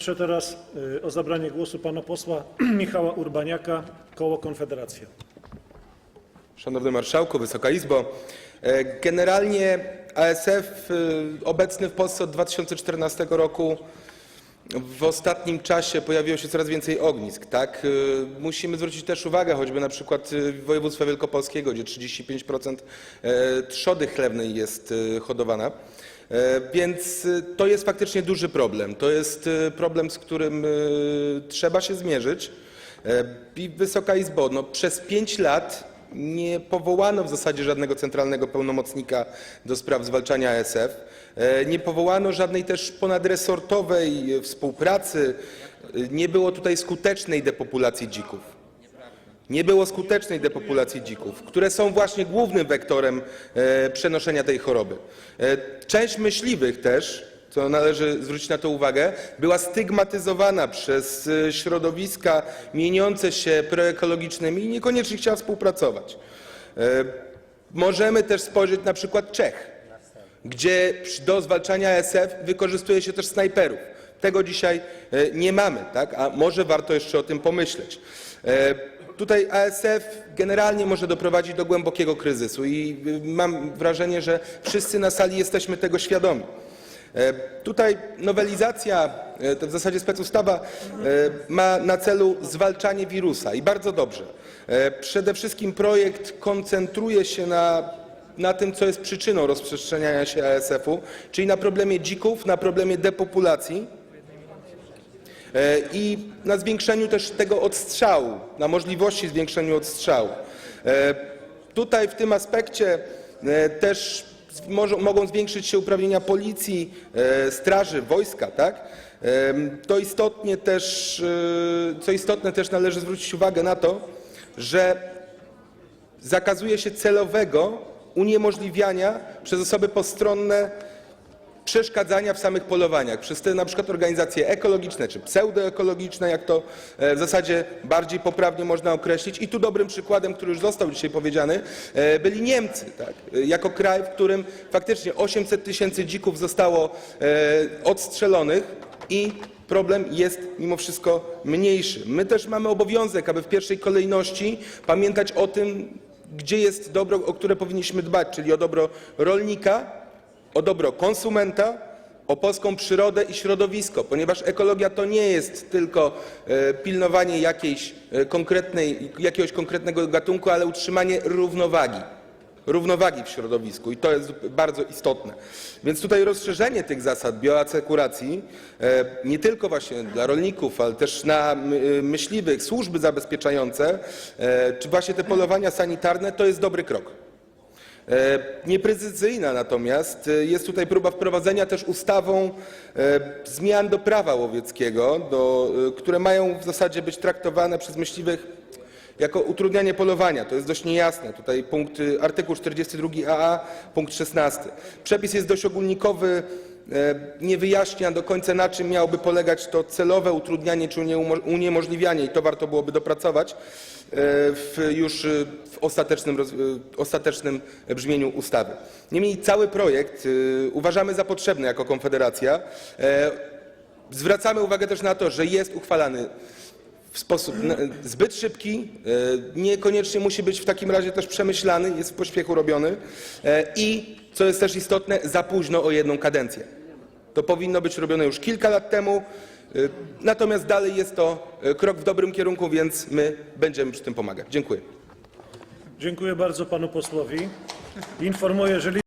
Proszę teraz y, o zabranie głosu pana posła Michała Urbaniaka, koło Konfederacja. Szanowny Marszałku, Wysoka Izbo. E, Generalnie ASF y, obecny w Polsce od 2014 roku w ostatnim czasie pojawiło się coraz więcej ognisk. Tak? Y, Musimy zwrócić też uwagę choćby na przykład y, województwa wielkopolskiego, gdzie 35% e, trzody chlewnej jest y, hodowana. E, Więc to jest faktycznie duży problem. To jest problem, z którym trzeba się zmierzyć. E, Wysoka Izbo, no, przez pięć lat nie powołano w zasadzie żadnego centralnego pełnomocnika do spraw zwalczania ASF. E, Nie powołano żadnej też ponadresortowej e, współpracy. E, Nie było tutaj skutecznej depopulacji dzików. Nie było skutecznej depopulacji dzików, które są właśnie głównym wektorem przenoszenia tej choroby. Część myśliwych też, co należy zwrócić na to uwagę, była stygmatyzowana przez e, środowiska mieniące się proekologicznymi i niekoniecznie chciała współpracować. E, Możemy też spojrzeć na przykład Czech, gdzie do zwalczania ASF wykorzystuje się też snajperów. Tego dzisiaj e, nie mamy, tak? a może warto jeszcze o tym pomyśleć. E, Tutaj ASF generalnie może doprowadzić do głębokiego kryzysu i y, mam wrażenie, że wszyscy na sali jesteśmy tego świadomi. E, Tutaj nowelizacja, e, to w zasadzie specustawa, e, ma na celu zwalczanie wirusa i bardzo dobrze. Przede wszystkim projekt koncentruje się na, na tym, co jest przyczyną rozprzestrzeniania się ASF-u, czyli na problemie dzików, na problemie depopulacji i na zwiększeniu też tego odstrzału, na możliwości zwiększenia odstrzału. Tutaj w tym aspekcie też mogą zwiększyć się uprawnienia policji, e, straży, wojska, tak? To istotnie też, e, co istotne też należy zwrócić uwagę na to, że zakazuje się celowego uniemożliwiania przez osoby postronne przeszkadzania w samych polowaniach przez te przykład organizacje ekologiczne czy pseudoekologiczne, jak to e, w zasadzie bardziej poprawnie można określić. I tu dobrym przykładem, który już został dzisiaj powiedziany, e, byli Niemcy, tak? E, jako kraj, w którym faktycznie 800 tysięcy dzików zostało odstrzelonych i problem jest mimo wszystko mniejszy. My też mamy obowiązek, aby w pierwszej kolejności pamiętać o tym, gdzie jest dobro, o które powinniśmy dbać, czyli o dobro rolnika, o dobro konsumenta, o polską przyrodę i środowisko, ponieważ ekologia to nie jest tylko e, pilnowanie jakiejś e, konkretnej, jakiegoś konkretnego gatunku, ale utrzymanie równowagi. Równowagi w środowisku i to jest bardzo istotne. Więc tutaj rozszerzenie tych zasad bioasekuracji e, nie tylko właśnie dla rolników, ale też na my- myśliwych, służby zabezpieczające, czy właśnie te polowania sanitarne, to jest dobry krok. E, Nieprecyzyjna natomiast e, jest tutaj próba wprowadzenia też ustawą e, zmian do prawa łowieckiego, do, które mają w zasadzie być traktowane przez myśliwych jako utrudnianie polowania. To jest dość niejasne. Tutaj punkt, artykuł 42aa, punkt 16. Przepis jest dość ogólnikowy, nie wyjaśnia do końca na czym miałoby polegać to celowe utrudnianie czy unie- uniemożliwianie i to warto byłoby dopracować e, już y, w ostatecznym, ostatecznym brzmieniu ustawy. Niemniej cały projekt uważamy za potrzebny jako Konfederacja. E, Zwracamy uwagę też na to, że jest uchwalany w sposób zbyt szybki, e, niekoniecznie musi być w takim razie też przemyślany, jest w pośpiechu robiony e, i, co jest też istotne, za późno o jedną kadencję. To powinno być robione już kilka lat temu, e, natomiast dalej jest to krok w dobrym kierunku, więc my będziemy przy tym pomagać. Dziękuję. Dziękuję bardzo panu posłowi. Informuję, że